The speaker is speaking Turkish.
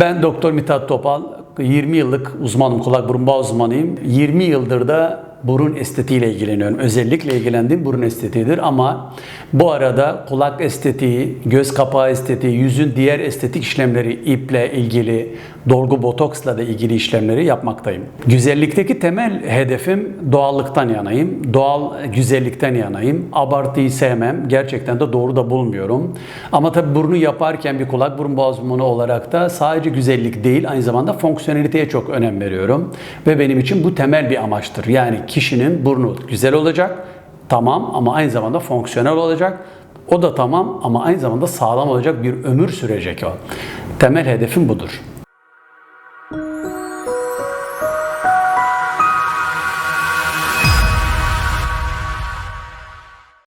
Ben Doktor Mithat Topal, 20 yıllık uzmanım, kulak burun boğaz uzmanıyım. 20 yıldır da burun estetiğiyle ilgileniyorum. Özellikle ilgilendiğim burun estetiğidir ama bu arada kulak estetiği, göz kapağı estetiği, yüzün diğer estetik işlemleri, iple ilgili, dolgu botoksla da ilgili işlemleri yapmaktayım. Güzellikteki temel hedefim doğallıktan yanayım. Doğal güzellikten yanayım. Abartıyı sevmem. Gerçekten de doğru da bulmuyorum. Ama tabii burnu yaparken bir kulak burun boğaz uzmanı olarak da sadece güzellik değil aynı zamanda fonksiyoneliteye çok önem veriyorum. Ve benim için bu temel bir amaçtır. Yani kişinin burnu güzel olacak, tamam ama aynı zamanda fonksiyonel olacak. O da tamam ama aynı zamanda sağlam olacak bir ömür sürecek o. Temel hedefim budur.